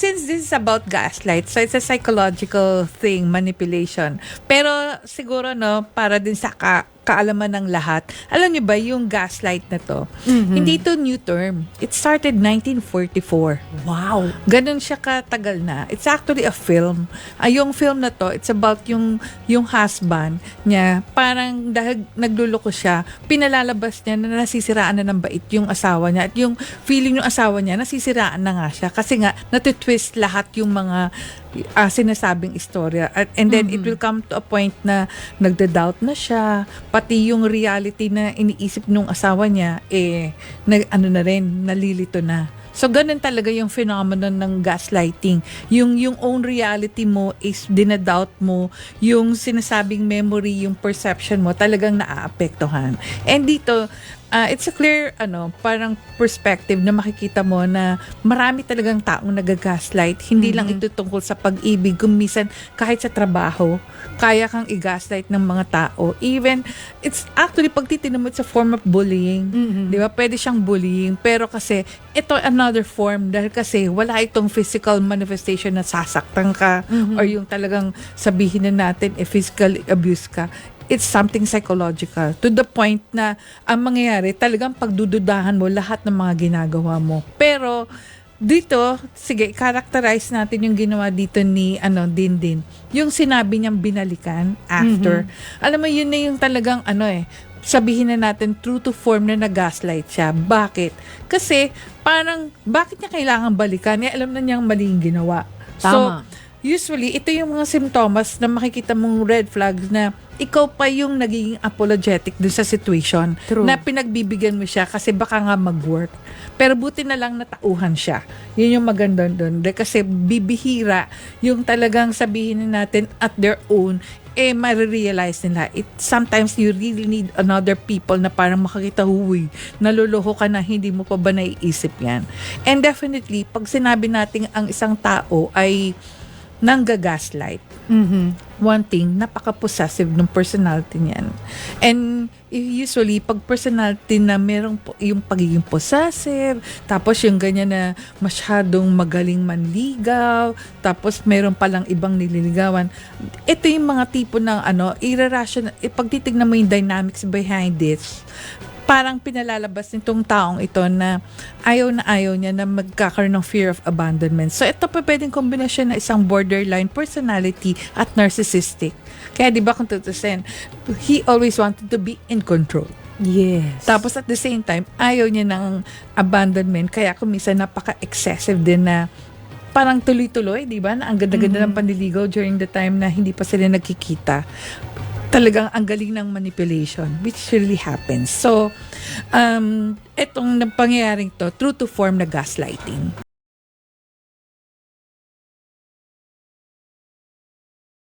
since this is about gaslight, so it's a psychological thing, manipulation. Pero siguro no, para din sa ka, kaalaman ng lahat, alam niyo ba yung gaslight na to? Hindi ito new term. It started 1944. Wow. Ganun siya katagal na. It's actually a film. Ay, yung film na to, it's about yung yung husband niya. Parang dahil nagluloko siya, pinalalabas niya na nasisiraan na ng bait yung asawa niya. At yung feeling ng asawa niya, nasisiraan na nga siya. Kasi nga, natitwist lahat yung mga ah, sinasabing istorya. At, and then, it will come to a point na nagda-doubt na siya. Pati yung reality na iniisip nung asawa niya, eh, nag, ano na rin, nalilito na. So, ganun talaga yung phenomenon ng gaslighting. Yung, yung own reality mo is dinadoubt mo. Yung sinasabing memory, yung perception mo, talagang naaapektuhan. And dito, ah, it's a clear, ano, parang perspective na makikita mo na marami talagang taong nagagaslight. Hindi lang ito tungkol sa pag-ibig. Kung minsan, kahit sa trabaho, kaya kang i-gaslight ng mga tao. Even, it's actually, pag titinan mo, it's a form of bullying. Di ba? Pwede siyang bullying. Pero kasi, ito another form. Dahil kasi, wala itong physical manifestation na sasaktan ka or yung talagang sabihin na natin, eh, physical abuse ka it's something psychological to the point na ang mangyayari talagang pagdududahan mo lahat ng mga ginagawa mo. Pero dito, sige, characterize natin yung ginawa dito ni ano din din. Yung sinabi niyang binalikan after. Alam mo yun na yung talagang ano eh sabihin na natin true to form na nag-gaslight siya. Bakit? Kasi parang bakit niya kailangan balikan? Eh, alam na niyang mali yung ginawa. Tama. So, usually, ito yung mga simptomas na makikita mong red flags na ikaw pa yung naging apologetic dun sa situation True. na pinagbibigyan mo siya kasi baka nga mag-work. Pero buti na lang natauhan siya. Yun yung maganda doon. Kasi bibihira yung talagang sabihin na natin at their own eh marirealize nila it sometimes you really need another people na parang makakita huy naloloho ka na hindi mo pa ba naiisip yan and definitely pag sinabi natin ang isang tao ay nanggagaslight Mhm. one thing, napaka-possessive ng personality niyan. And usually, pag personality na merong yung pagiging possessive, tapos yung ganyan na masyadong magaling manligaw, tapos meron palang ibang nililigawan, ito yung mga tipo ng ano, irrational, eh, pag titignan mo yung dynamics behind this, parang pinalalabas nitong taong ito na ayaw na ayaw niya na magkakaroon ng fear of abandonment. So ito pa pwedeng kombinasyon na isang borderline personality at narcissistic. Kaya di ba kung tutusin, he always wanted to be in control. Yes. Tapos at the same time, ayaw niya ng abandonment. Kaya kung minsan napaka-excessive din na parang tuloy-tuloy, di ba? Na ang ganda-ganda ng panliligaw during the time na hindi pa sila nagkikita. Talagang ang galing ng manipulation, which really happens. So, um, etong pangyayaring to, true to form na gaslighting.